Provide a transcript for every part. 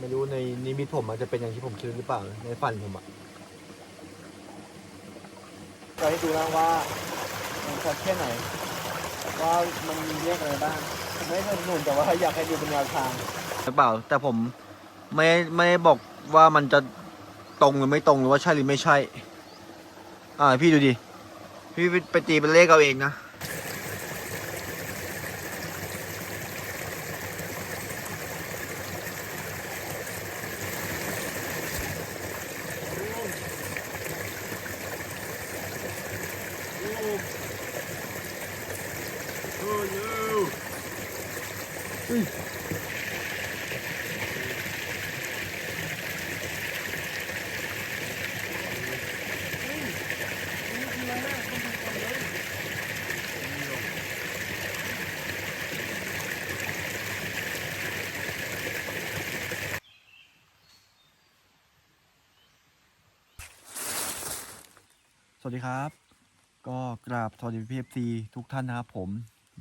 ไม่รู้ในนิมิตผมมันจะเป็นอย่างที่ผมคิดหรือเปล่า ในฝันผมอะจะให้ดูนะว่ามันชัดแค่ไหน ว่ามันมีเลขอะไรบ้างผมไม่สนับสนุนแต่ว่าอยากให้ดูเป็นแนวทางหรือเปล่า แต่ผมไม่ไม่ได้บอกว่ามันจะตรงหรือไม่ตรงหรือว่าใช่หรือไม่ใช่ อ่าพี่ดูดิ พี่ไปไปตีเป็นเลขเอาเองนะ วัสดีครับ ก็กราบสวัสดีพี่เอฟซีทุกท่านนะครับผม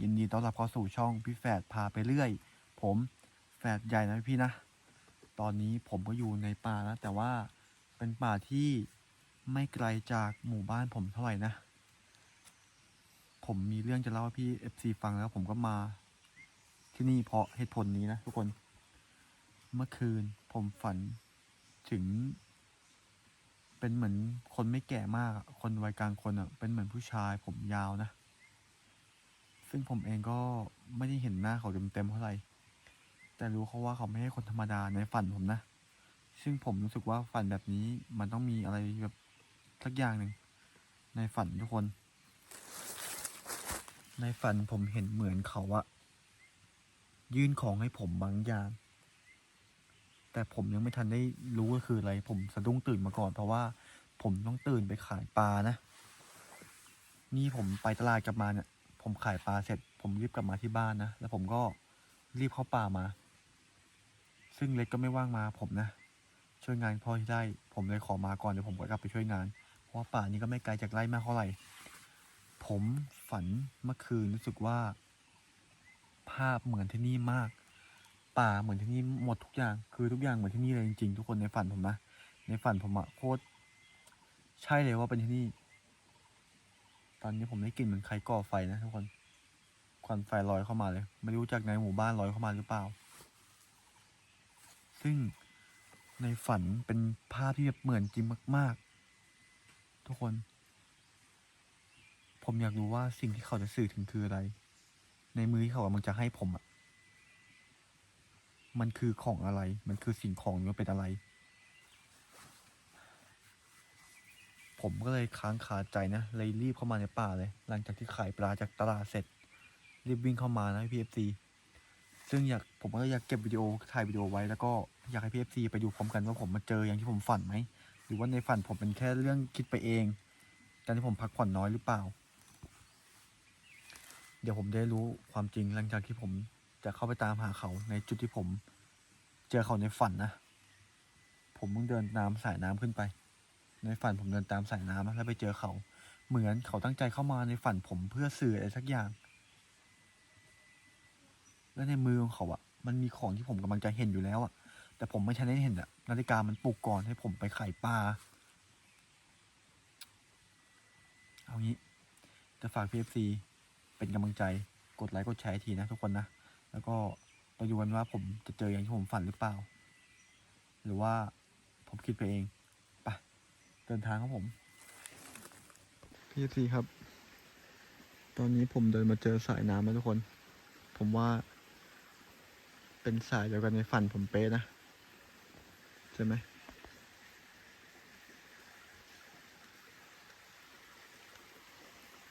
ยินดีต้อนรับเข้าสู่ช่องพี่แฝดพาไปเรื่อย ผมแฝดใหญ่นะพี่นะ ตอนนี้ผมก็อยู่ในป่าแล้วแต่ว่าเป็นป่าที่ไม่ไกลจากหมู่บ้านผมเท่าไหร่นะ ผมมีเรื่องจะเล่าให้พี่เอฟซีฟังแล้วผมก็มา ที่นี่เพราะเหตุผลนี้นะทุกคน เมื่อคืนผมฝันถึง เป็นเหมือนคนไม่แก่มากคนวัยกลางคนอะเป็นเหมือนผู้ชายผมยาวนะ ซึ่งผมเองก็ไม่ได้เห็นหน้าเขาเต็มๆเท่าไหร่แต่รู้เขาว่าเขาไม่ใช่คนธรรมดาในฝันผมนะ ซึ่งผมรู้สึกว่าฝันแบบนี้มันต้องมีอะไรแบบสักอย่างหนึ่งในฝันทุกคน ในฝันผมเห็นเหมือนเขาอะยื่นของให้ผมบางอย่าง แต่ผมยังไม่ทันได้รู้ว่าคืออะไร ผมสะดุ้งตื่นมาก่อน เพราะว่าผมต้องตื่นไปขายปลานะ นี่ผมไปตลาดกลับมาเนี่ย ผมขายปลาเสร็จ ผมรีบกลับมาที่บ้านนะ แล้วผมก็รีบเข้าป่ามา ซึ่งเล็กก็ไม่ว่างมา ผมนะ ช่วยงานพ่อที่ได้ ผมเลยขอมาก่อนเดี๋ยวผมก็กลับไปช่วยงาน เพราะว่าป่านี้ก็ไม่ไกลจากไร่มากเท่าไหร่ ผมฝันเมื่อคืนรู้สึกว่า ภาพเหมือนที่นี่มาก ป่าเหมือนที่นี่หมดทุกอย่าง คือทุกอย่างเหมือนที่นี่เลยจริงๆ ทุกคนในฝันผมนะ ในฝันผมอะโคตรใช่เลยว่าเป็นที่นี่ ตอนนี้ผมได้กลิ่นเหมือนใครก่อไฟนะทุกคน ควันไฟลอยเข้ามาเลย ไม่รู้จากในหมู่บ้านลอยเข้ามาหรือเปล่า ซึ่งในฝันเป็นภาพที่แบบเหมือนจริงมาก ๆ ทุกคน ผมอยากรู้ว่าสิ่งที่เขาจะสื่อถึงคืออะไร ในมือที่เขากำลังจะให้ผมอะ มันคือของอะไร มันคือสิ่งของมันเป็นอะไร ผมก็เลยค้างคาใจนะเลยรีบเข้ามาในป่าเลย หลังจากที่ขายปลาจากตลาดเสร็จ รีบวิ่งเข้ามานะพี่เอฟซีซึ่งอยากผมก็อยากเก็บวิดีโอถ่ายวิดีโอไว้แล้วก็อยากให้พี่เอฟซีไปดูพร้อมกันว่าผมมาเจออย่างที่ผมฝันไหมหรือว่าในฝันผมเป็นแค่เรื่องคิดไปเองตอนที่ผมพักผ่อนน้อยหรือเปล่า เดี๋ยวผมได้รู้ความจริงหลังจากที่ผม จะเข้าไปตามหาเขาในจุดที่ผมเจอเขาในฝันนะ ผมเพิ่งเดินตามสายน้ำขึ้นไป ในฝันผมเดินตามสายน้ำแล้วไปเจอเขา เหมือนเขาตั้งใจเข้ามาในฝันผมเพื่อสื่ออะไรสักอย่าง และในมือของเขาอะมันมีของที่ผมกำลังจะเห็นอยู่แล้วอะแต่ผมไม่ทันได้เห็นอะนาฬิกามันปลุกก่อนให้ผมไปไขายปลาเอางี้จะฝาก PFC เป็นกำลังใจกดไลค์กดแชร์ทีนะทุกคนนะ แล้วก็ไปดูกันว่าผมจะเจออย่างที่ผมฝันหรือเปล่า หรือว่าผมคิดไปเองไปเดินทางครับผมพี่ซีครับ ตอนนี้ผมเดินมาเจอสายน้ำแล้วทุกคน ผมว่า เป็นสายเดียวกันในฝันผมเป๊ะนะ ใช่ไหม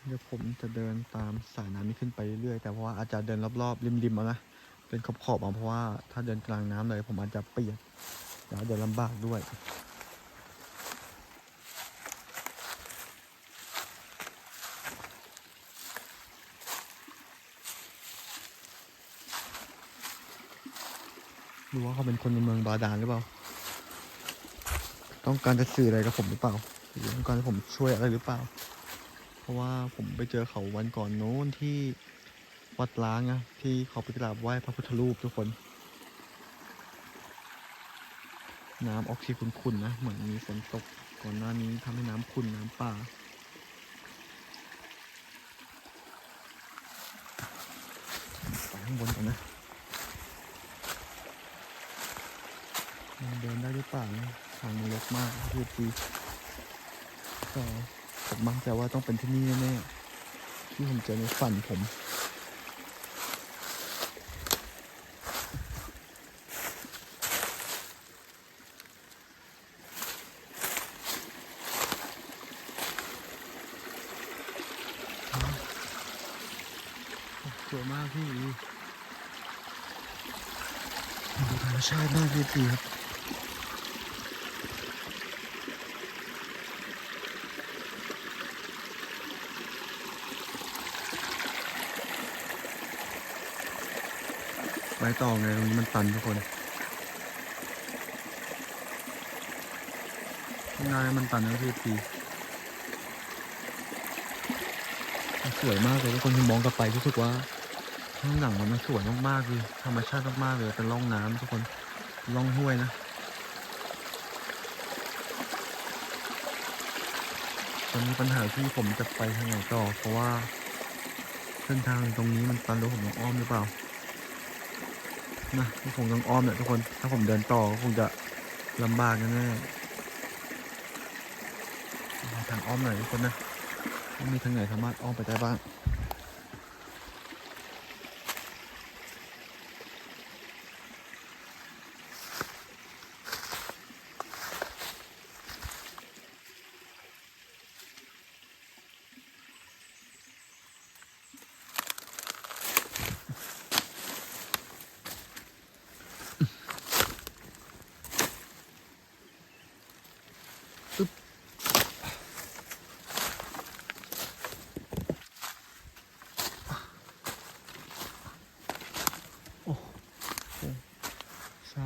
เดี๋ยวผมจะเดินตามสายน้ำนี้ขึ้นไปเรื่อยๆแต่เพราะว่าอาจจะเดินรอบๆริมๆเอานะเป็นขอบๆเอาเพราะว่าถ้าเดินกลางน้ำเลยผมอาจจะเปียกแล้วเดินลำบากด้วยหรือว่าเขาเป็นคนในเมืองบาดาลหรือเปล่า ต้องการจะสื่ออะไรกับผมหรือเปล่า หรือต้องการให้ผมช่วยอะไรหรือเปล่า ราะว่าผมไปเจอเขาวันก่อนโน้นที่วัดล้างอะที่เขาไปกราบไหว้พระพุทธรูปทุกคน น้ำออกซิขุ่นๆนะ เหมือนมีฝนตกก่อนหน้านี้ทำให้น้ำขุ่นน้ำป่าไปข้างบนก่อนนะมันเดินได้หรือเปล่าทางมันรกมากทีทีก็ ผมมั่นใจว่าต้องเป็นที่นี่แน่ๆที่ผมเจอในฝันผมสวยมากพี่ดูธรรมชาติมากพี่ครับ ต่อไงตรงนี้มันตันทุกคนข้างหน้ามันตันนะพี่ปีสวยมากเลยทุกคนที่มองกลับไปรู้สึกว่าข้างหลังมันสวยมากๆเลยธรรมชาติมากๆเลยเป็นร่องน้ำทุกคนร่องห้วยนะตอนนี้ปัญหาที่ผมจะไปทางไหนต่อเพราะว่าเส้นทางตรงนี้มันตันแล้วผมต้องอ้อมหรือเปล่า นะก็คงต้องอ้อมแหละทุกคน ถ้าผมเดินต่อก็คงจะลำบากแน่ๆทางอ้อมหน่อยทุกคนนะมีทางไหนสามารถอ้อมไปได้บ้าง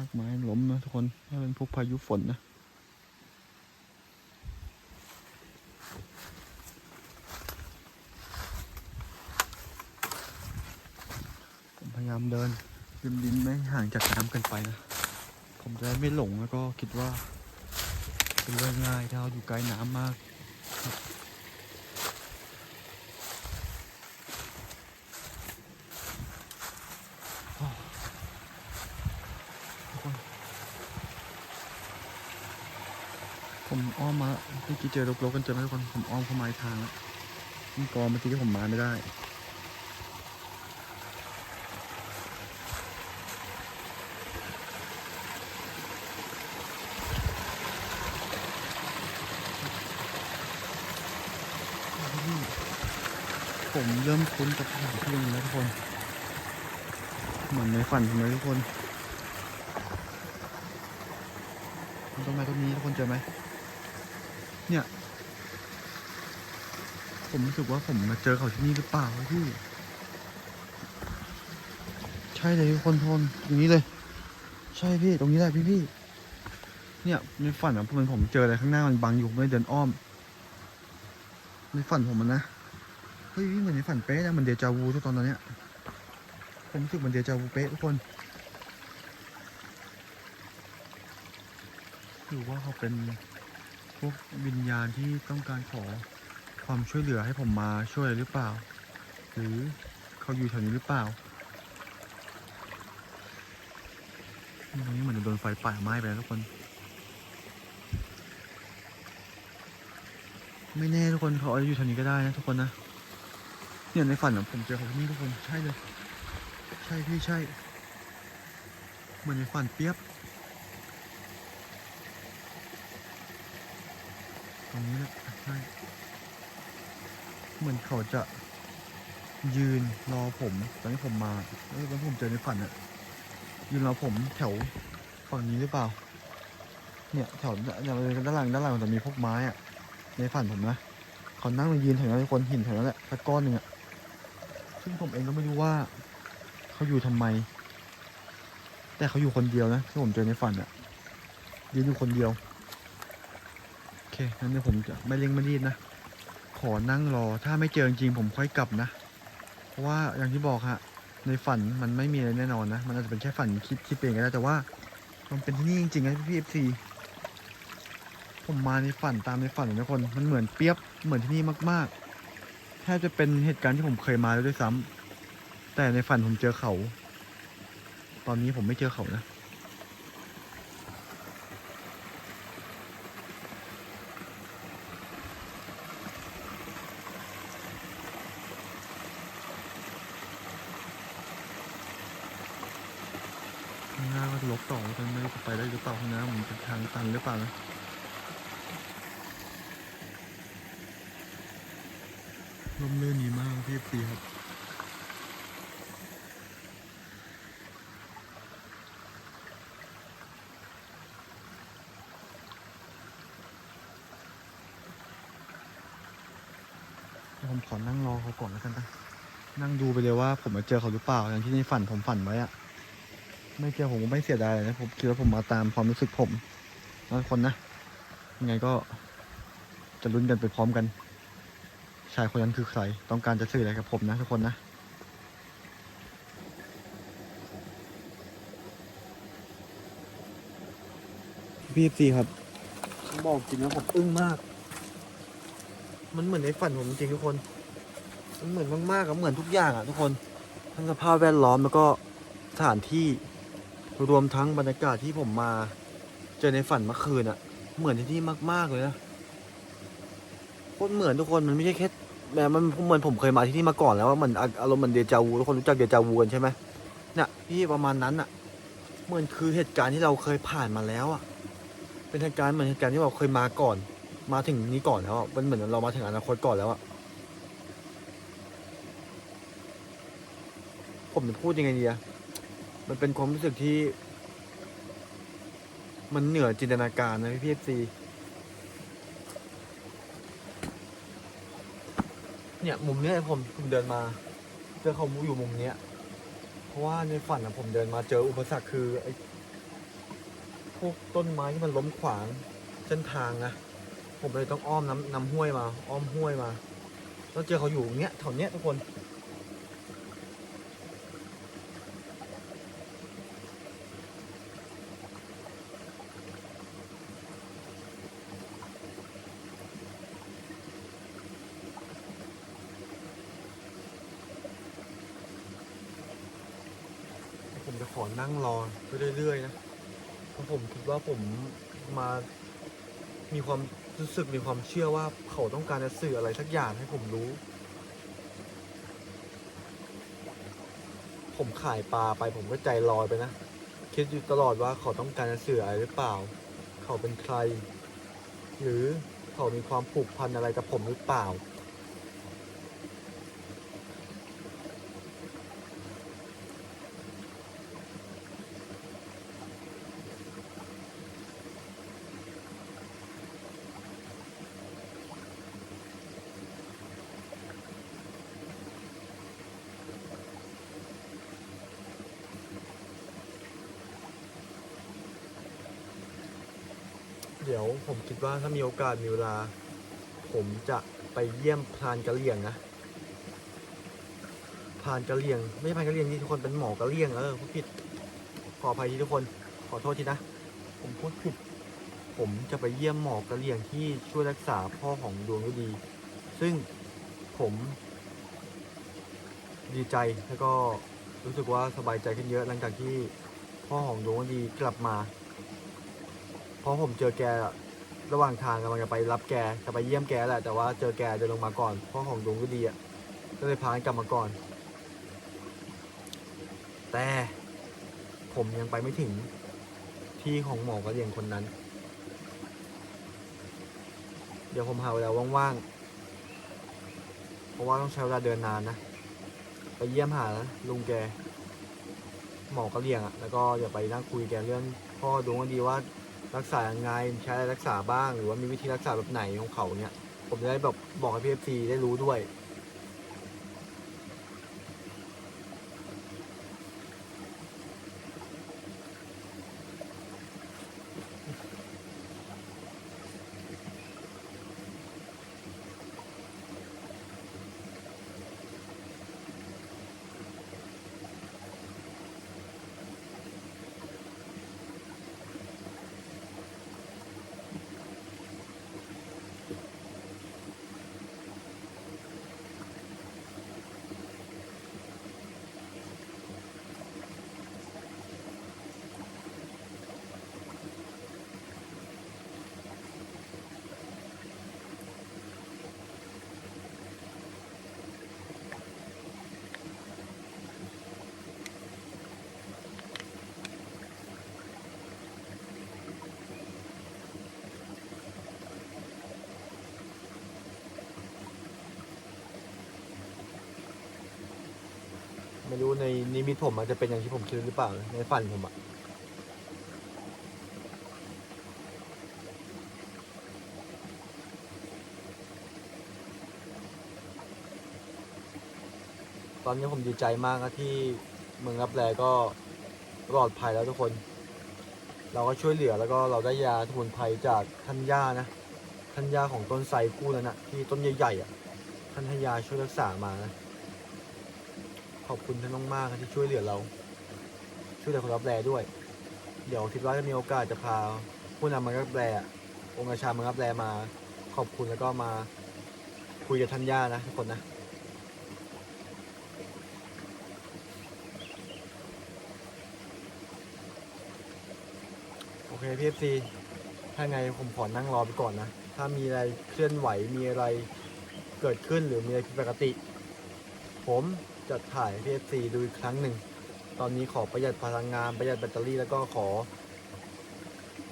ากไม้ล้มนะทุกคนถ้าเป็นพวกพายุฝนนะผมพยายามเดินริมดินไม่ห่างจากน้ำเกินไปนะ ผมจะได้ไม่หลงแล้วก็คิดว่า เป็นเรื่องง่ายถ้าเราอยู่ใกล้น้ำมากครับโอ้ทุกคนผมอ้อ มื่อกี้เจอรกๆกันเจอไหมทุกคนผมอ้อมเข้ามาทางแล้วนี่กอเมื่อกี้ที่ผมมาไม่ได้ผมเริ่มคุ้นกับสถานที่นี้แล้วทุกคน เหมือนในฝันผมเลยทุกคนต้นไม้ต้นนี้ทุกคนเจอไหม เนี่ย ผมรู้สึกว่าผมมาเจอเขาที่นี่หรือเปล่าพี่ใช่เลยทุกคนทนตรงนี้เลย ใช่พี่ตรงนี้แหละพี่พี่เนี่ยในฝันอะผมผมเจออะไรข้างหน้ามันบังอยู่ผมเลยเดินอ้อมในฝันผมมันนะเฮ้ยเหมือนในฝันเป๊ะนะมันเดจาวูทุกตอนตอนเนี้ยผมรู้สึกมันเดจาวูเป๊ะทุกคนหรือว่าเขาเป็น วกวิญญาณที่ต้องการขอความช่วยเหลือให้ผมมาช่วยหรือเปล่า หรือเขาอยู่แถวนี้หรือเปล่าตรงนี้เหมือนโดนไฟป่าไหม้ไปแล้วทุกคน ไม่แน่ทุกคนเขาอาจจะอยู่แถวนี้ก็ได้นะทุกคนนะเนี่ยในฝันอะผมเจอเขาที่นี่ทุกคนใช่เลย ใช่พี่ใช่ เหมือนในฝันเปียบ ตรงนี้แหละใช่เหมือนเขาจะยืนรอผมตอนที่ผมมาเอ้ยตอนที่ผมเจอในฝันอะยืนรอผมแถวฝั่งนี้หรือเปล่า เนี่ยแถวด้านหลังด้านหลังมันจะมีพวกไม้อะในฝันผมนะเขานั่งมายืนแถวนั้นคนหินแถวนั้นแหละสักก้อนหนึ่งอะซึ่งผมเองก็ไม่รู้ว่าเขาอยู่ทำไม แต่เขาอยู่คนเดียวนะที่ผมเจอในฝันอะยืนอยู่คนเดียว เคงั้นเดี๋ยวผมจะไม่เร่งไม่รีบนะ ขอนั่งรอ ถ้าไม่เจอจริงๆผมค่อยกลับนะ เพราะว่าอย่างที่บอกฮะ ในฝันมันไม่มีอะไรแน่นอนนะ มันอาจจะเป็นแค่ฝันคิดคิดเองก็ได้ แต่ว่ามันเป็นที่นี่จริงๆนะพี่เอฟซีผมมาในฝันตามในฝันเลยนะคน มันเหมือนเปรียบ เหมือนที่นี่มากๆ แทบจะเป็นเหตุการณ์ที่ผมเคยมาแล้วด้วยซ้ำแต่ในฝันผมเจอเขา ตอนนี้ผมไม่เจอเขานะ ข้างหน้าก็ลบ ต่อแล้วกันไม่รู้จะไปได้หรือเปล่าข้างหน้ามันเป็นทางตันหรือเปล่านะลมเลื่อนดีมากพี่ปีครับผมขอนั่งรอเขาก่อนแล้วกันนะ นั่งดูไปเลยว่าผมจะเจอเขาหรือเปล่า อย่างที่ในฝันผมฝันไว้อะ ไม่เจอผมก็ไม่เสียดายเลยนะผมคิดว่าผมมาตามความรู้สึกผมนะทุกคนนะยังไงก็จะลุ้นกันไปพร้อมกัน ชายคนนั้นคือใคร ต้องการจะสื่ออะไรกับผมนะทุกคนนะพี่ซีครับผมบอกจริงนะผมอึ้งมาก มันเหมือนในฝันผมจริงทุกคน มันเหมือนมากๆอะเหมือนทุกอย่างอะทุกคน ทั้งสภาพแวดล้อมแล้วก็สถานที่ รวมทั้งบรรยากาศที่ผมมาเจอในฝันเมื่อคืนอะเหมือนที่นี่มาก ๆ เลยนะโคตรเหมือนทุกคนมันไม่ใช่แค่แบบมันเหมือนผมเคยมาที่นี่มาก่อนแล้วว่ามันอาอารมณ์เหมันเดจาวูทุกคนรู้จักเดจาวูกันใช่ไหมเนี่ยพี่ประมาณนั้นอะเหมือนคือเหตุการณ์ที่เราเคยผ่านมาแล้วอะเป็นเหตุการณ์เหมือนเหตุการณ์ที่เราเคยมาก่อน มาถึงนี้ก่อนแล้วอะมันเหมือนเรามาถึงอนาคตก่อนแล้วอะผมจะพูดยังไงดีอะ มันเป็นความรู้สึกที่ มันเหนือจินตนาการนะพี่พีเอฟซีเนี่ย มุมเนี้ยผมผมเดินมา เจอเขาอยู่มุมเนี้ย เพราะว่าในฝันนะผมเดินมาเจออุปสรรคคือไอ้พวกต้นไม้ที่มันล้มขวางเส้นทางนะผมเลยต้องอ้อมน้ำน้ำห้วยมา อ้อมห้วยมา แล้วเจอเขาอยู่เนี้ยแถวเนี้ยทุกคน ผมจะขอนั่งรอไปเรื่อยๆนะเพราะผมคิดว่าผมมามีความรู้สึกมีความเชื่อว่าเขาต้องการจะสื่ออะไรสักอย่างให้ผมรู้ ผมขายปลาไปผมก็ใจลอยไปนะ คิดอยู่ตลอดว่าเขาต้องการจะสื่ออะไรหรือเปล่า เขาเป็นใคร หรือเขามีความผูกพันอะไรกับผมหรือเปล่า เดี๋ยวผมคิดว่าถ้ามีโอกาสมีเวลา ผมจะไปเยี่ยมพรานกะเหลี่ยงนะพรานกะเหลี่ยง ไม่ใช่พรานกะเหลี่ยงที่ทุกคนเป็นหมอกะเหลี่ยงเออพูดผิดขออภัยที่ทุกคนขอโทษทีนะ ผมพูดผิด ผมจะไปเยี่ยมหมอกะเหลี่ยงที่ช่วยรักษาพ่อของดวงฤดี ซึ่งผมดีใจแล้วก็รู้สึกว่าสบายใจขึ้นเยอะหลังจากที่พ่อของดวงฤดีกลับมา เพราะผมเจอแกระหว่างทางกำลังจะไปรับแกจะไปเยี่ยมแกแหละแต่ว่าเจอแกเดินลงมาก่อนเพ่อของดวงก็ดีอะก็เลยพากันกลับมาก่อน แต่ผมยังไปไม่ถึงที่ของหมอกระเลียงคนนั้น เดี๋ยวผมหาเวลาว่างๆ เพราะว่าต้องใช้เวลาเดินนานนะ ไปเยี่ยมหาลุงแก หมอกระเลียงอะ แล้วก็อย่าไปนั่งคุยแกเรื่องพ่อดวงก็ดีว่า รักษายังไงใช้อะไรรักษาบ้าง หรือว่ามีวิธีรักษาแบบไหนของเขาเนี่ย ผมจะได้แบบบอกให้พีเอฟซีได้รู้ด้วย ไม่รู้ในนิมิตผมมันจะเป็นอย่างที่ผมคิดหรือเปล่า ในฝันผมอะตอนนี้ผมดีใจมากนะที่เมืองรับแลก็ปลอดภัยแล้วทุกคน เราก็ช่วยเหลือแล้วก็เราได้ยาสมุนไพรจากท่านย่านะท่านย่าของต้นไทรคู่นั้นนะที่ต้นใหญ่ๆอะท่านให้ยาช่วยรักษามานะ ขอบคุณท่านมากๆที่ช่วยเหลือเรา ช่วยเหลือคนรับแลด้วย เดี๋ยวคิดว่าจะมีโอกาสจะพาผู้นำมารับแลองค์ราชามารับแลมา ขอบคุณแล้วก็มาคุยกับท่านย่านะทุกคนนะโอเคพีเอฟซีถ้าไงผมขอนั่งรอไปก่อนนะ ถ้ามีอะไรเคลื่อนไหวมีอะไรเกิดขึ้นหรือมีอะไรผิดปกติ ผม จะถ่ายพีเอฟซีดูอีกครั้งหนึ่ง ตอนนี้ขอประหยัดพลังงานประหยัดแบตเตอรี่แล้วก็ขอ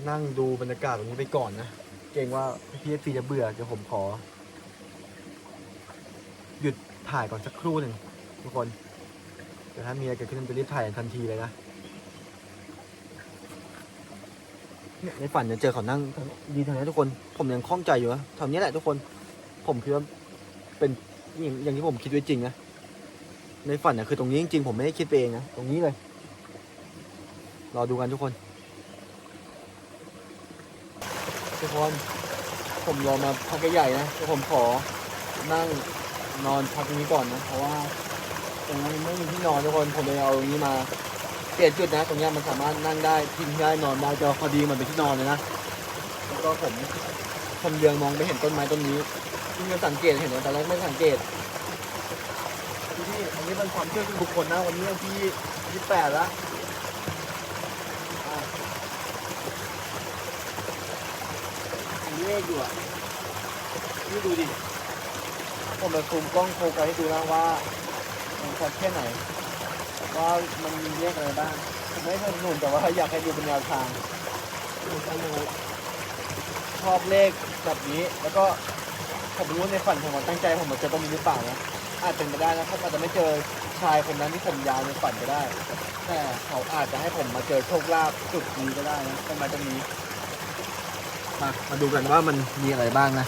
นั่งดูบรรยากาศตรงนี้ไปก่อนนะ เกรงว่าพีเอฟซีจะเบื่อเดี๋ยวผมขอ หยุดถ่ายก่อนสักครู่หนึ่งทุกคนเดี๋ยวถ้ามีอะไรเกิดขึ้นจะรีบถ่ายทันทีเลยนะเนี่ยในฝันเนี่ยเจอเขานั่งดีทางนี้ทุกคน ผมยังคล่องใจอยู่นะแถวนี้แหละทุกคน ผมคิดว่าเป็นอย่างอย่างที่ผมคิดไว้จริงนะ ในฝันเนี่ยคือตรงนี้จริงๆผมไม่ได้คิดไปเองนะตรงนี้เลย รอดูกันทุกคน ทุกคนผมรอมาพักใหญ่ๆนะแต่ผมขอนั่งนอนพักตรงนี้ก่อนนะ เพราะว่าตรงนั้นไม่มีที่นอนทุกคนผมเลยเอาตรงนี้มาเปลี่ยนจุดนะ ตรงนี้มันสามารถนั่งได้ทิ้งได้นอนได้จะพอดีมันเป็นที่นอนเลยนะแล้วก็ผมคนเรืองมองไปเห็นต้นไม้ต้นนี้ที่มันสังเกตเห็นตอนแรกไม่สังเกต เป็นความเชื่อส่วนบุคคลนะวันนี้วันที่ยี่แปดละอะมีเลขอยู่อะนี่ดูดิ ผมจะซูมกล้องโฟกัสให้ดูนะว่ามันชัดแค่ไหน ว่ามันมีเลขอะไรบ้างผมไม่เคยสนุนแต่ว่าอยากให้ดูเป็นแนวทางดูกันเลยชอบเลขแบบนี้ แล้วก็ผมรู้ในฝันผมว่าตั้งใจผมมาเจอตรงนี้หรือเปล่านะ อาจเป็นไปได้นะเขาอาจจะไม่เจอชายคนนั้นที่ผมยาวในฝันก็ได้ แต่เขาอาจจะให้ผมมาเจอโชคลาภจุดนี้ก็ได้นะต้นไม้ต้นนี้มามาดูกันว่ามันมีอะไรบ้างนะ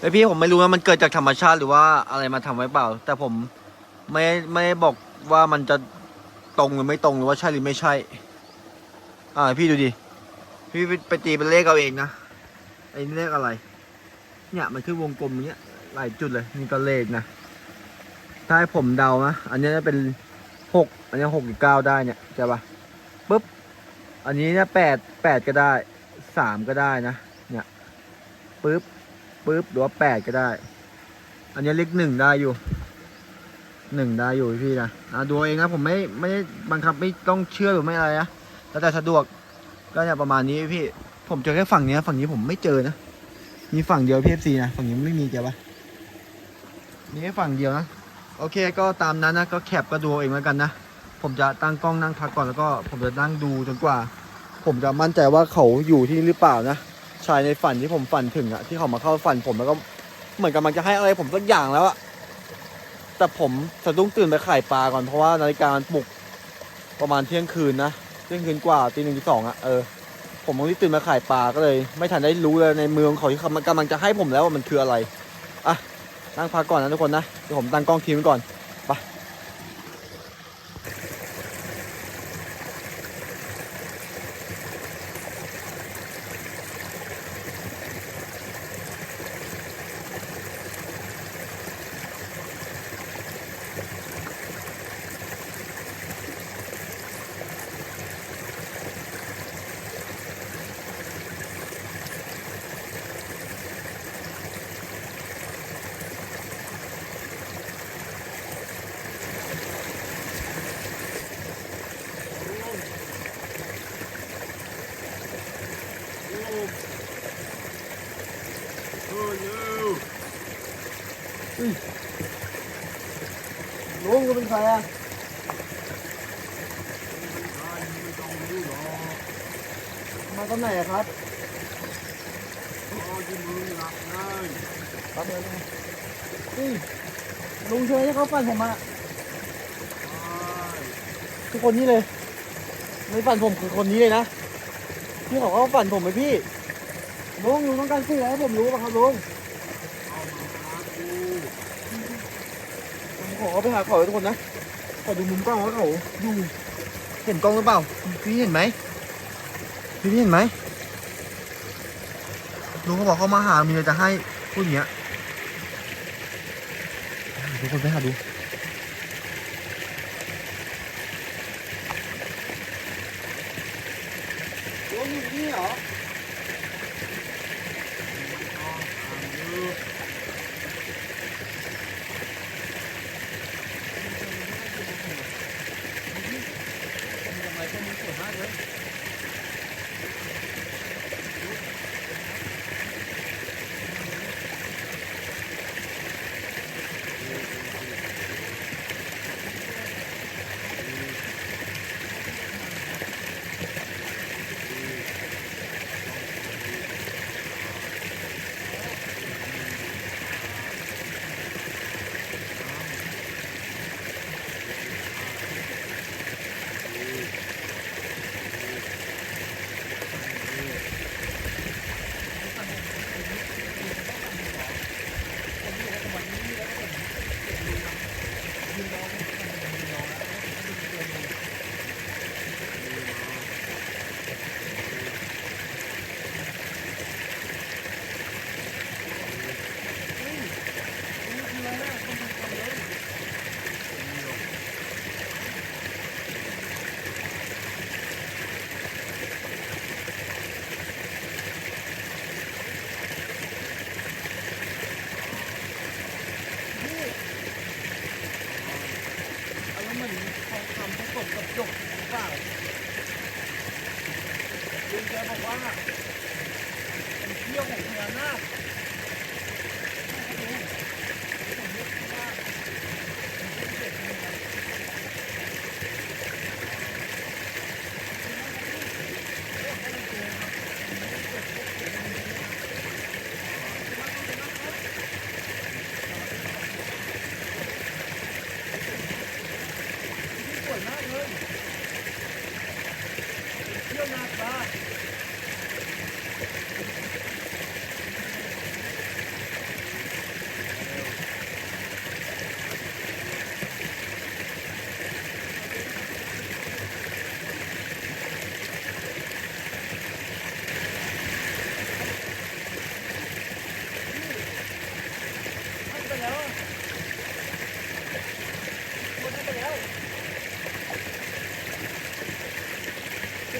ไอพี่ผมไม่รู้ว่ามันเกิดจากธรรมชาติหรือว่าอะไรมาทำไว้เปล่า แต่ผมไม่ไม่ได้บอกว่ามันจะตรงหรือไม่ตรงหรือว่าใช่หรือไม่ใช่ อ่าพี่ดูดิ พี่ไปตีเป็นเลขเอาเองนะไอ้เลขอะไร เนี่ยมันคือวงกลมเนี้ยหลายจุดเลยนี่ก็เลขนะถ้าให้ผมเดานะอันนี้จะเป็นหกอันนี้หกหรือเก้าได้เนี่ยใช่ปะปุ๊บอันนี้เนี่ยแปดแปดก็ได้สามก็ได้นะเนี่ยปุ๊บปุ๊บหรือว่าแปดก็ได้ อันนี้เลขหนึ่งได้อยู่หนึ่งได้อยู่พี่นะอะดูเองนะผมไม่ไม่ได้บังคับไม่ต้องเชื่อหรือไม่อะไรนะแล้วแต่สะดวกก็เนี่ยประมาณนี้พี่ ผมเจอแค่ฝั่งนี้ฝั่งนี้ผมไม่เจอนะ มีฝั่งเดียวพีเอฟซีนะฝั่งนี้ไม่มีเจอปะมีแค่ฝั่งเดียวนะ โอเคก็ตามนั้นนะก็แคปก็ดูเอาเองแล้วกันนะผมจะตั้งกล้องนั่งพักก่อนแล้วก็ผมจะนั่งดูจนกว่า ผมจะมั่นใจว่าเขาอยู่ที่หรือเปล่านะชายในฝันที่ผมฝันถึงอะที่เขามาเข้าฝันผมแล้วก็เหมือนกำลังจะให้อะไรผมสักอย่างแล้วอะแต่ผมสะดุ้งตื่นไปไขายปลาก่อนเพราะว่านาฬิกามันปลุกประมาณเที่ยงคืนนะเที่ยงคืนกว่าตีหนึ่งตีสองอะเออ ผมเพิ่งตื่นมาขายปลาก็เลย ไม่ทันได้รู้เลยในมือของเขาที่กำลังจะให้ผมแล้วว่ามันคืออะไรอะนั่งพักก่อนนะทุกคนนะเดี๋ยวผมตั้งกล้องทิ้งไว้ก่อน ใครอะมาตอนไหนอะครับครับเดี๋ยวนะอุ้ยลุงเชยที่เขาฝันผมอะทุกคนนี่เลยในฝันผมคือคนนี้เลยนะที่ขาเขาฝันผมไปพี่ลุงลุงต้องการสื่ออะไรให้ผมรู้ป่ะครับลุงผม ขอเขาไปหาเขาทุกคนนะ ขอดูมุมกล้องว่าเขาอยู่เห็นกล้องหรือเปล่า พี่เห็นไหม พี่เห็นไหมลุงเขาบอกเขามาหามีอะไรจะให้พูดอย่างเงี้ยทุกคนไปหาดูโอ้ยอยู่นี่เหรอ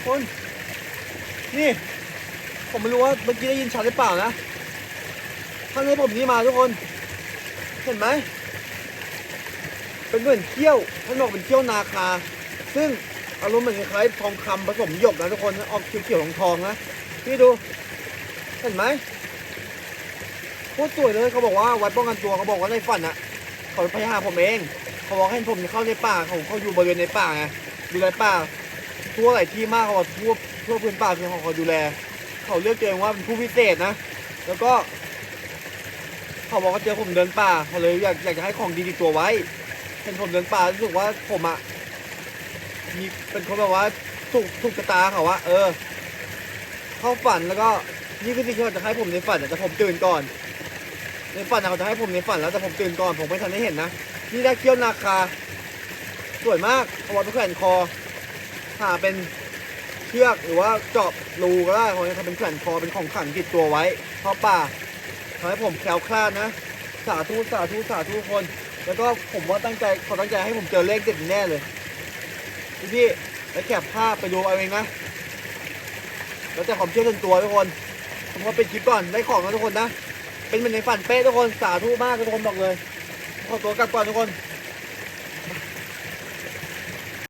คนนี่ ผมไม่รู้ว่าเมื่อกี้ได้ยินชัดหรือเปล่านะท่านให้ผมนี่มาทุกคน เห็นไหมเป็นเหมือนเขี้ยวท่านบอกเป็นเขี้ยวนาคา ซึ่งอารมณ์เหมือนคล้ายทองคำผสมหยกนะทุกคนออกเขียวๆทองๆนะพี่ดู เห็นไหมโคตรสวยเลยเขาบอกว่าวัดป้องกันตัวเขาบอกว่าในฝันอะเขาพยายามผมเอง เขาบอกให้ผมเข้าในป่าเขาเขาอยู่บริเวณในป่าไงดูแลป่า ทั่วหลายที่มากเขาบอกทั่วทั่วพื้นป่าคือเขาเขาดูแล เขาเลือกตัวเอว่าเป็นผู้พิเศษนะ แล้วก็เขาบอกว่าเจอผมเดินป่าเขาเลยอยากอยากจะให้ของดีติดตัวไว้เห็นผมเดินป่ารู้สึกว่าผมอะมีเป็นคนแบบว่าถูกถูกกระตาเขาว่าเออ เข้าฝันแล้วก็นี่คือสิ่งที่เขาจะให้ผมในฝันแต่ผมตื่นก่อนในฝันเขาจะให้ผมในฝันแล้วแต่ผมตื่นก่อนผมไม่ทันได้เห็นนะนี่ได้เกี้ยวนาคาสวยมากเขาบอกเป็นแขวนคอ หาเป็นเชือกหรือว่าเจาะรูก็ได้เขาจะทำเป็นแขวนคอเป็นของขลังติดตัวไว้เพราะป่าทำให้ผมแคล้วคลาดนะ สาธุสาธุสาธุทุกคน แล้วก็ผมว่าตั้งใจเขาตั้งใจให้ผมเจอเลขเด็ดแน่เลยพี่พี่ๆแล้วแคปภาพไปดูเอาเองนะแล้วแต่ความเชื่อส่วนตัวทุกคนผมว่าเป็นคลิปก่อนได้ของนะทุกคนนะ เป็นเหมือนในฝันเป๊ะทุกคนสาธุมากทุกคนบอกเลยขอตัวกลับก่อนทุกคน